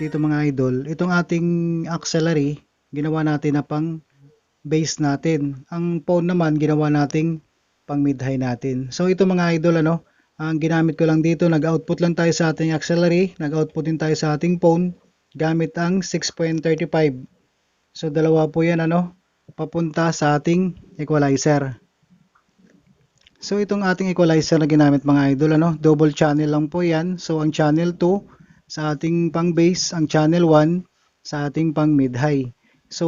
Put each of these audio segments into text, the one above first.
dito mga idol, itong ating auxiliary, ginawa natin na pang base natin. Ang phone naman, ginawa nating pang mid-high natin. So ito mga idol, ano, ang ginamit ko lang dito, nag-output lang tayo sa ating auxiliary, nag-output din tayo sa ating phone, gamit ang 6.35. So dalawa po yan, ano, papunta sa ating equalizer. So itong ating equalizer na ginamit mga idol, ano, double channel lang po yan. So ang channel 2 sa ating pang base, ang channel 1 sa ating pang mid-high. So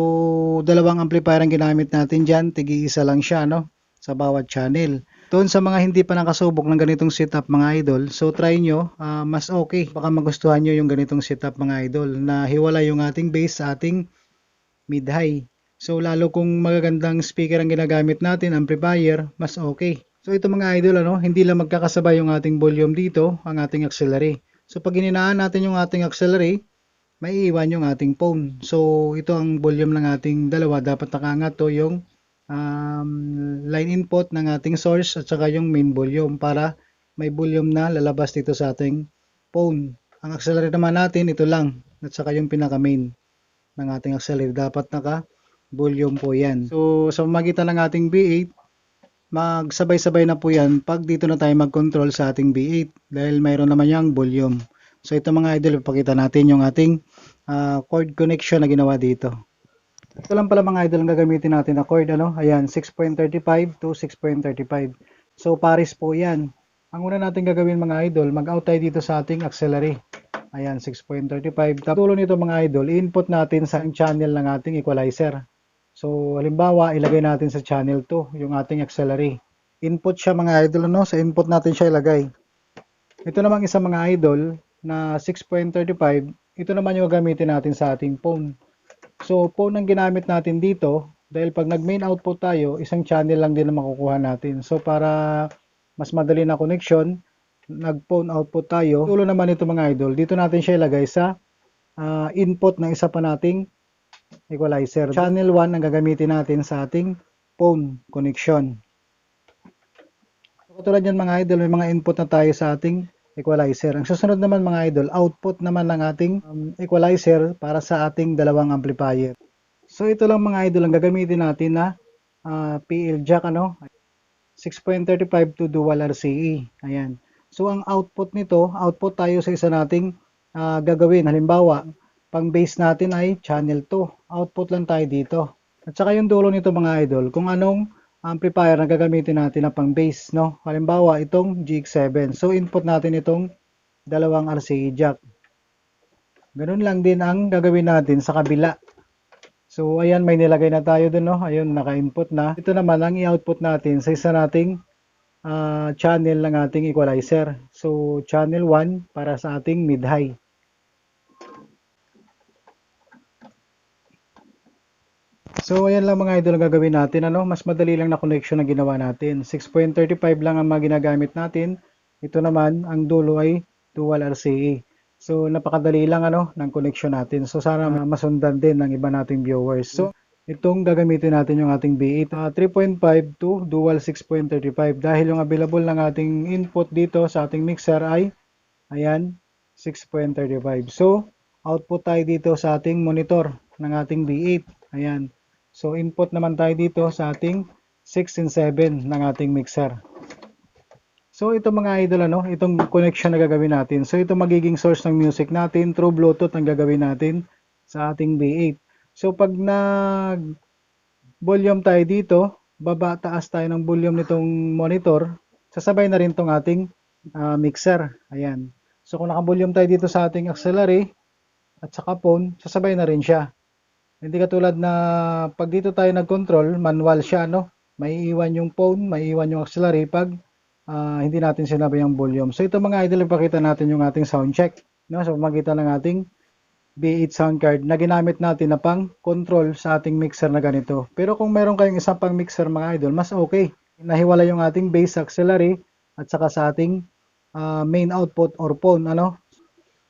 dalawang amplifier ang ginamit natin dyan, tigi-isa lang siya no, sa bawat channel. Doon sa mga hindi pa nakasubok ng ganitong setup mga idol, so try nyo, ah, mas okay. Baka magustuhan nyo yung ganitong setup mga idol, na hiwala yung ating base sa ating mid-high. So lalo kung magagandang speaker ang ginagamit natin, amplifier, mas okay. So ito mga idol, ano, hindi lang magkakasabay yung ating volume dito, ang ating auxiliary. So pag gininaan natin yung ating auxiliary, may iwan yung ating phone. So ito ang volume ng ating dalawa. Dapat nakaangat to yung um, line input ng ating source at saka yung main volume para may volume na lalabas dito sa ating phone. Ang auxiliary naman natin, ito lang. At saka yung pinaka main ng ating auxiliary. Dapat naka volume po yan. So sa magitan ng ating B8, magsabay-sabay na po yan pag dito na tayo mag-control sa ating B8 dahil mayroon naman yung volume. So ito mga idol, ipakita natin yung ating uh, cord connection na ginawa dito. Ito lang pala mga idol ang gagamitin natin na cord. Ano? Ayan, 6.35 to 6.35. So pares po yan. Ang una natin gagawin mga idol, mag-out tayo dito sa ating auxiliary. Ayan, 6.35. Tulo nito mga idol, input natin sa channel ng ating equalizer. So, halimbawa, ilagay natin sa channel 2, yung ating auxiliary. Input siya mga idol, no? Sa input natin siya ilagay. Ito namang isa mga idol na 6.35, ito naman yung gamitin natin sa ating phone. So, phone ang ginamit natin dito, dahil pag nag-main output tayo, isang channel lang din na makukuha natin. So, para mas madali na connection, nag-phone output tayo. Tulo naman ito mga idol, dito natin siya ilagay sa uh, input ng isa pa nating equalizer. Channel 1 ang gagamitin natin sa ating phone connection. Katulad yan mga idol, may mga input na tayo sa ating equalizer. Ang susunod naman mga idol, output naman ng ating um, equalizer para sa ating dalawang amplifier. So ito lang mga idol ang gagamitin natin na uh, PL jack ano 6.35 to dual RCE. Ayan. So ang output nito, output tayo sa isa nating uh, gagawin. Halimbawa, pang base natin ay channel 2. Output lang tayo dito. At saka yung dulo nito mga idol, kung anong amplifier na gagamitin natin na pang base, no? Halimbawa, itong GX7. So, input natin itong dalawang RCA jack. Ganun lang din ang gagawin natin sa kabila. So, ayan, may nilagay na tayo dun, no? Ayun, naka-input na. Ito naman ang i-output natin sa isa nating uh, channel ng ating equalizer. So, channel 1 para sa ating mid-high. So ayan lang mga idol ang gagawin natin. Ano? Mas madali lang na connection ang ginawa natin. 6.35 lang ang mga ginagamit natin. Ito naman, ang dulo ay dual RCA. So napakadali lang ano ng connection natin. So sana masundan din ng iba nating viewers. So itong gagamitin natin yung ating B8 uh, 3.5 to dual 6.35 dahil yung available ng ating input dito sa ating mixer ay ayan 6.35. So output tayo dito sa ating monitor ng ating B8. Ayan. So input naman tayo dito sa ating 6 and 7 ng ating mixer. So ito mga idol ano, itong connection na gagawin natin. So ito magiging source ng music natin through Bluetooth ang gagawin natin sa ating B8. So pag nag volume tayo dito, baba taas tayo ng volume nitong monitor, sasabay na rin tong ating uh, mixer. Ayan. So kung naka-volume tayo dito sa ating auxiliary at saka phone, sasabay na rin siya. Hindi katulad na pag dito tayo nag-control, manual siya, no? May iwan yung phone, may iwan yung auxiliary pag uh, hindi natin sinabi yung volume. So ito mga idol, ipakita natin yung ating sound check, no? So magitan ng ating B8 sound card na ginamit natin na pang control sa ating mixer na ganito. Pero kung meron kayong isang pang mixer mga idol, mas okay. Nahiwala yung ating bass auxiliary at saka sa ating uh, main output or phone, ano?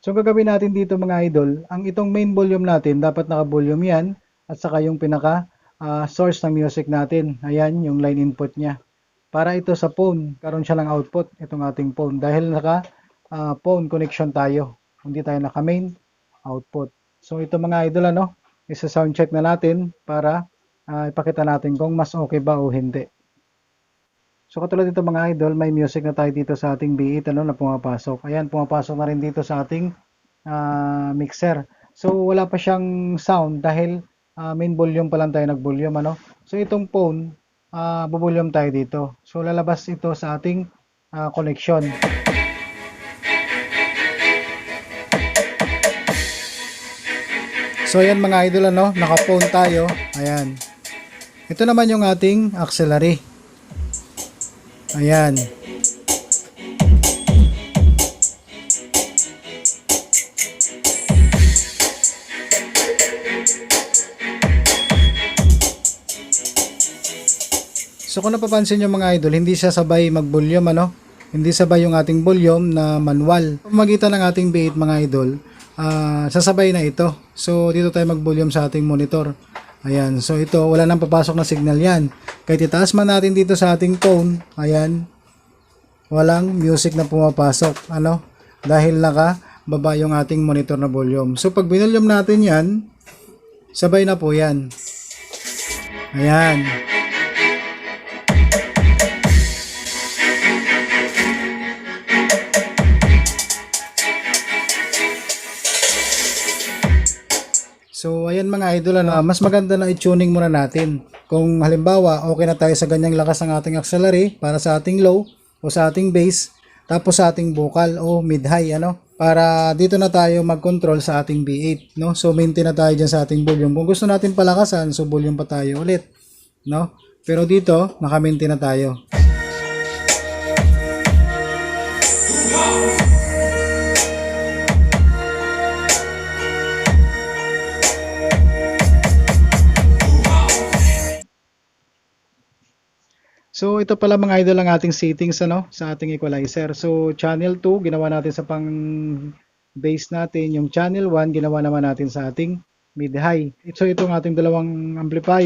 So gagawin natin dito mga idol, ang itong main volume natin, dapat naka-volume yan at saka yung pinaka uh, source ng music natin. Ayan, yung line input niya. Para ito sa phone, karon siya ng output, itong ating phone. Dahil naka uh, phone connection tayo. Hindi tayo naka main output. So ito mga idol ano, isa sound check na natin para ah, ipakita natin kung mas okay ba o hindi. So katulad dito mga idol, may music na tayo dito sa ating B8 ano na pumapasok. Ayan, pumapasok na rin dito sa ating ah, mixer. So wala pa siyang sound dahil ah, main volume pa lang tayo nag-volume ano. So itong phone, ah volume tayo dito. So lalabas ito sa ating ah, connection. So ayan mga idol ano, naka-phone tayo. Ayan. Ito naman yung ating auxiliary. Ayan. So kung napapansin nyo mga idol, hindi siya sabay mag-volume ano? Hindi sabay yung ating volume na manual. Magitan ng ating B8 mga idol, ah, sasabay na ito. So dito tayo mag-volume sa ating monitor. Ayan, so ito wala nang papasok na signal yan. Kahit itaas man natin dito sa ating phone, ayan, walang music na pumapasok. Ano? Dahil naka baba yung ating monitor na volume. So pag binulyom natin yan, sabay na po yan. Ayan. Ayan mga idol, ano, mas maganda na i-tuning muna natin. Kung halimbawa, okay na tayo sa ganyang lakas ng ating auxiliary para sa ating low o sa ating bass, tapos sa ating vocal o mid-high, ano, para dito na tayo mag-control sa ating B8, no? So, maintain na tayo dyan sa ating volume. Kung gusto natin palakasan, so volume pa tayo ulit, no? Pero dito, naka-maintain na tayo. So ito pala mga idol ang ating settings ano sa ating equalizer. So channel 2 ginawa natin sa pang base natin, yung channel 1 ginawa naman natin sa ating mid high. So itong ating dalawang amplifier